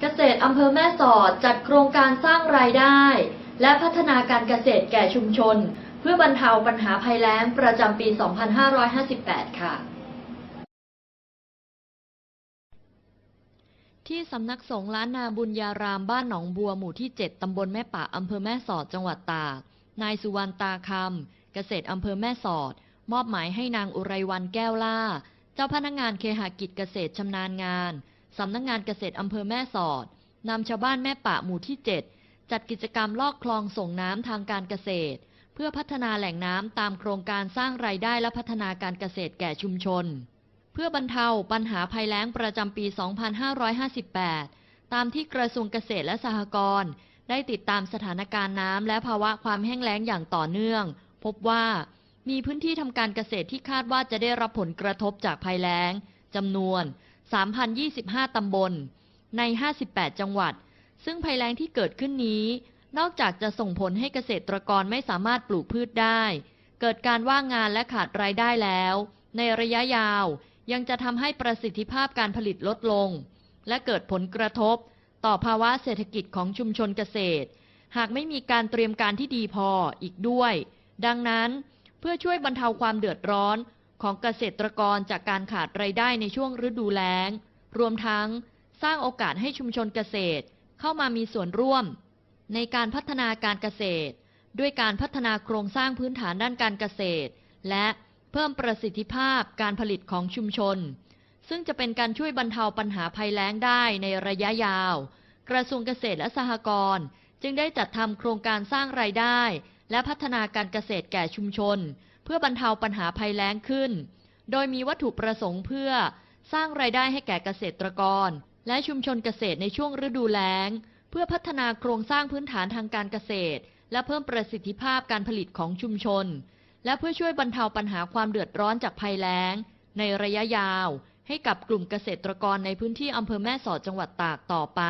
เกษตรอำเภอแม่สอดจัดโครงการสร้างรายได้ และพัฒนาการเกษตรแก่ชุมชน เพื่อบรรเทาปัญหาภัยแล้งประจำปี 2558 ค่ะ ที่สำนักสงฆ์ล้านนาบุญญารามบ้านหนองบัวหมู่ที่ 7 ตำบลแม่ปะอำเภอแม่สอดจังหวัดตาก นายสุวรรณตาคำเกษตรอำเภอแม่สอด มอบหมายให้นางอุไรวันแก้วล่า เจ้าพนักงานเคหกิจเกษตรชำนาญงาน สำนักงานเกษตรอำเภอแม่สอดนำชาวบ้านแม่ปะหมู่ที่ 7 จัดกิจกรรมลอกคลองส่งน้ำทางการเกษตร เพื่อพัฒนาแหล่งน้ำตามโครงการสร้างรายได้และพัฒนาการเกษตรแก่ชุมชน เพื่อบรรเทาปัญหาภัยแล้งประจำปี 2558 ตามที่กระทรวงเกษตรและสหกรณ์ได้ติดตามสถานการณ์น้ำและภาวะความแห้งแล้งอย่างต่อเนื่อง พบว่ามีพื้นที่ทำการเกษตรที่คาดว่าจะได้รับผลกระทบจากภัยแล้งจำนวน 3,025 ตำบล ใน 58 จังหวัด ซึ่งภัยแล้งที่เกิดขึ้นนี้ นอกจากจะส่งผลให้เกษตรกรไม่สามารถปลูกพืชได้ เกิดการว่างงานและขาดรายได้แล้ว ในระยะยาวยังจะทำให้ประสิทธิภาพการผลิตลดลง และเกิดผลกระทบ ต่อภาวะเศรษฐกิจของชุมชนเกษตร หากไม่มีการเตรียมการที่ดีพออีกด้วย ดังนั้นเพื่อช่วยบรรเทาความเดือดร้อน ของเกษตรกรจากการขาดรายได้ในช่วงฤดูแล้ง รวมทั้งสร้างโอกาสให้ชุมชนเกษตรเข้ามามีส่วนร่วม ในการพัฒนาการเกษตร ด้วยการพัฒนาโครงสร้างพื้นฐานด้านการเกษตร และเพิ่มประสิทธิภาพการผลิตของชุมชน ซึ่งจะเป็นการช่วยบรรเทาปัญหาภัยแล้งได้ในระยะยาว กระทรวงเกษตรและสหกรณ์จึงได้จัดทำโครงการสร้างรายได้ และพัฒนาการเกษตรแก่ชุมชน พื่อบรรเทาปัญหาภัยแล้งขึ้น โดยมีวัตถุประสงค์เพื่อสร้างรายได้ให้แก่เกษตรกร และชุมชนเกษตรในช่วงฤดูแล้ง เพื่อพัฒนาโครงสร้างพื้นฐานทางการเกษตร และเพิ่มประสิทธิภาพการผลิตของชุมชน และเพื่อช่วยบรรเทาปัญหาความเดือดร้อนจากภัยแล้ง ในระยะยาว ให้กับกลุ่มเกษตรกรในพื้นที่อำเภอแม่สอดจังหวัดตากต่อไป